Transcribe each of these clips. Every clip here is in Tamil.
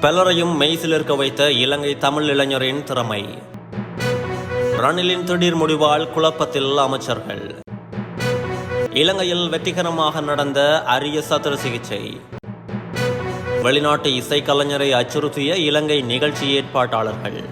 பலரையும் மெய்சிலிருக்க வைத்த இலங்கை தமிழ் இளைஞரின் திறமை. ரணிலின் திடீர் முடிவால் குழப்பத்தில் அமைச்சர்கள். இலங்கையில் வெற்றிகரமாக நடந்த அரிய சத்திர சிகிச்சை. வெளிநாட்டு இசைக்கலைஞரை அச்சுறுத்திய இலங்கை நிகழ்ச்சி ஏற்பாட்டாளர்கள்.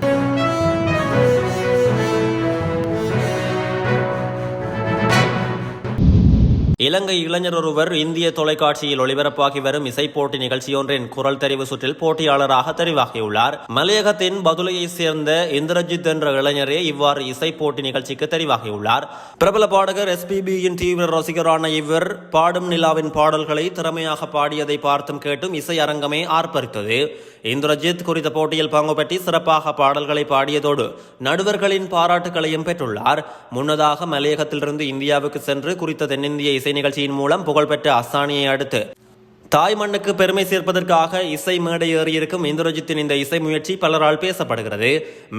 இலங்கை இளைஞர் ஒருவர் இந்திய தொலைக்காட்சியில் ஒளிபரப்பாகி வரும் இசை போட்டி நிகழ்ச்சியொன்றின் குரல் தெரிவு சுற்றில் போட்டியாளராக தெரிவாகியுள்ளார். மலையகத்தின் பதுலையைச் சேர்ந்த இந்திரஜித் என்ற இளைஞரே இவ்வாறு இசை போட்டி நிகழ்ச்சிக்கு தெரிவாகியுள்ளார். பிரபல பாடகர் எஸ்பிபியின் தீவிர ரசிகரான இவர் பாடும் நிலாவின் பாடல்களை திறமையாக பாடியதை பார்த்தும் கேட்டும் இசை அரங்கமே ஆர்ப்பரித்தது. இந்திரஜித் குறித்த போட்டியில் பங்கு பெற்றி சிறப்பாக பாடல்களை பாடியதோடு நடுவர்களின் பாராட்டுகளையும் பெற்றுள்ளார். முன்னதாக மலையகத்திலிருந்து இந்தியாவுக்கு சென்று குறித்த தென்னிந்திய இசை நிகழ்ச்சியின் மூலம் புகழ்பெற்ற அசானியை அடுத்து தாய் மண்ணுக்கு பெருமை சேர்ப்பதற்காக இசை மேடை ஏறியிருக்கும் இந்திரஜித்தின் இந்த இசை முயற்சி பலரால் பேசப்படுகிறது.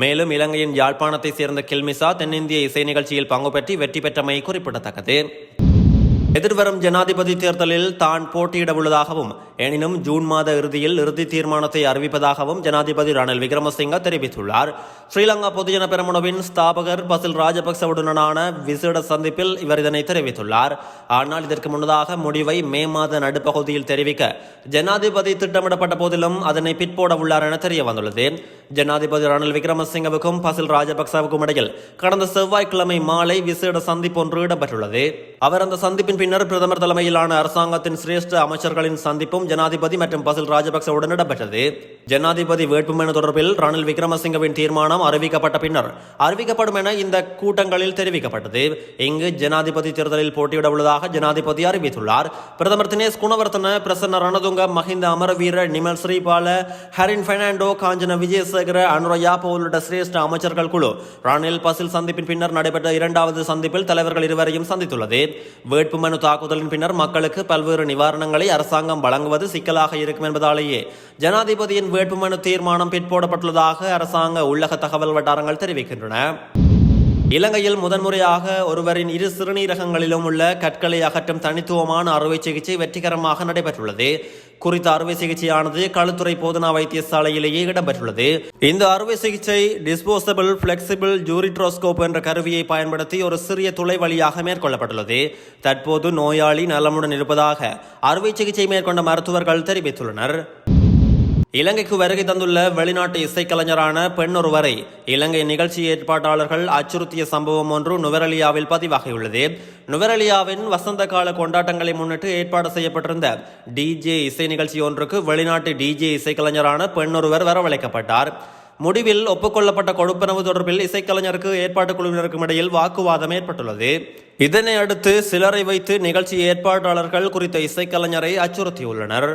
மேலும் இலங்கையின் யாழ்ப்பாணத்தை சேர்ந்த கில்மிசா தென்னிந்திய இசை நிகழ்ச்சியில் பங்கு பெற்றி வெற்றி பெற்றமை குறிப்பிடத்தக்கது. எதிர்வரும் ஜனாதிபதி தேர்தலில் தான் போட்டியிட உள்ளதாகவும் எனினும் ஜூன் மாத இறுதியில் இறுதி தீர்மானத்தை அறிவிப்பதாகவும் ஜனாதிபதி ரணில் விக்ரமசிங்க தெரிவித்துள்ளார். ஸ்ரீலங்கா பொதுஜன பெரமுனவின் ஸ்தாபகர் பசில் ராஜபக்சவுடனான விசேட சந்திப்பில் இவர் இதனை தெரிவித்துள்ளார். ஆனால் இதற்கு முன்னதாக முடிவை மே மாத நடுப்பகுதியில் தெரிவிக்க ஜனாதிபதி திட்டமிடப்பட்ட போதிலும் அதனை பிற்போட உள்ளார் என தெரிய வந்துள்ளது ஜனாதிபதி ரணில் விக்ரமசிங்கவுக்கும் பசில் ராஜபக்சவுக்கும் இடையில் கடந்த செவ்வாய்க்கிழமை மாலை விசேட சந்திப்பு ஒன்று இடம்பெற்றுள்ளது. அவர் அந்த சந்திப்பின் பின்னர் பிரதமர் தலைமையிலான அரசாங்கத்தின் சிரேஷ்ட அமைச்சர்களின் சந்திப்பும் ஜனாதிபதி மற்றும் பசில் ராஜபக்சவுடன் இடம்பெற்றது ஜனாதிபதி வேட்புமனு தொடர்பில் ரணில் விக்ரமசிங்கவின் தீர்மானம் அறிவிக்கப்பட்ட பின்னர் அறிவிக்கப்படும் என இந்த கூட்டங்களில் தெரிவிக்கப்பட்டது. இங்கு ஜனாதிபதி தேர்தலில் போட்டியிட உள்ளதாக ஜனாதிபதி அறிவித்துள்ளார். பிரதமர் தினேஷ் குணவர்த்தன பிரசன்ன ரணதுங்க மஹிந்த அமரவீர நிமல் ஸ்ரீபால ஹரின் பெர்னாண்டோ காஞ்சன விஜயசேகர அனுரயாப்ப உள்ளிட்ட சிரேஷ்ட அமைச்சர்கள் குழு. ரணில் பசில் சந்திப்பின் பின்னர் நடைபெற்ற இரண்டாவது சந்திப்பில் தலைவர்கள் இருவரையும் சந்தித்துள்ளது. வேட்புமனு தாக்குதலின் பின்னர் மக்களுக்கு பல்வேறு நிவாரணங்களை அரசாங்கம் வழங்குவது சிக்கலாக இருக்கும் என்பதாலேயே ஜனாதிபதியின் வேட்புமனு தீர்மானம் பிற்போடப்பட்டுள்ளதாக அரசாங்க உள்ளக தகவல் வட்டாரங்கள் தெரிவிக்கின்றன. இலங்கையில் முதன்முறையாக ஒருவரின் இரு சிறுநீரகங்களிலும் உள்ள கற்களை அகற்றும் தனித்துவமான அறுவை சிகிச்சை வெற்றிகரமாக நடைபெற்றுள்ளது. குறித்த அறுவை சிகிச்சையானது களுத்துறை போதனா வைத்தியசாலையிலேயே இடம்பெற்றுள்ளது. இந்த அறுவை சிகிச்சை டிஸ்போசபிள் பிளெக்சிபிள் ஜூரிட்ரோஸ்கோப் என்ற கருவியை பயன்படுத்தி ஒரு சிறிய துளை வழியாக மேற்கொள்ளப்பட்டுள்ளது. தற்போது நோயாளி நலமுடன் இருப்பதாக அறுவை சிகிச்சை மேற்கொண்ட மருத்துவர்கள் தெரிவித்துள்ளனர். இலங்கைக்கு வருகை தந்துள்ள வெளிநாட்டு இசைக்கலைஞரான பெண் ஒருவரை இலங்கை நிகழ்ச்சி ஏற்பாட்டாளர்கள் அச்சுறுத்திய சம்பவம் ஒன்று நுவரலியாவில் பதிவாகியுள்ளது. நுவரலியாவின் வசந்த கால கொண்டாட்டங்களை முன்னிட்டு ஏற்பாடு செய்யப்பட்டிருந்த டிஜே இசை நிகழ்ச்சி ஒன்றுக்கு வெளிநாட்டு டிஜே இசைக்கலைஞரான பெண் ஒருவர் வரவழைக்கப்பட்டார். முடிவில் ஒப்புக்கொள்ளப்பட்ட கொடுப்பனவு தொடர்பில் இசைக்கலைஞருக்கு ஏற்பாட்டு குழுவினருக்கும் இடையில் வாக்குவாதம் ஏற்பட்டுள்ளது. இதனை அடுத்து சிலரை வைத்து நிகழ்ச்சி ஏற்பாட்டாளர்கள் குறித்த இசைக்கலைஞரை அச்சுறுத்தியுள்ளனர்.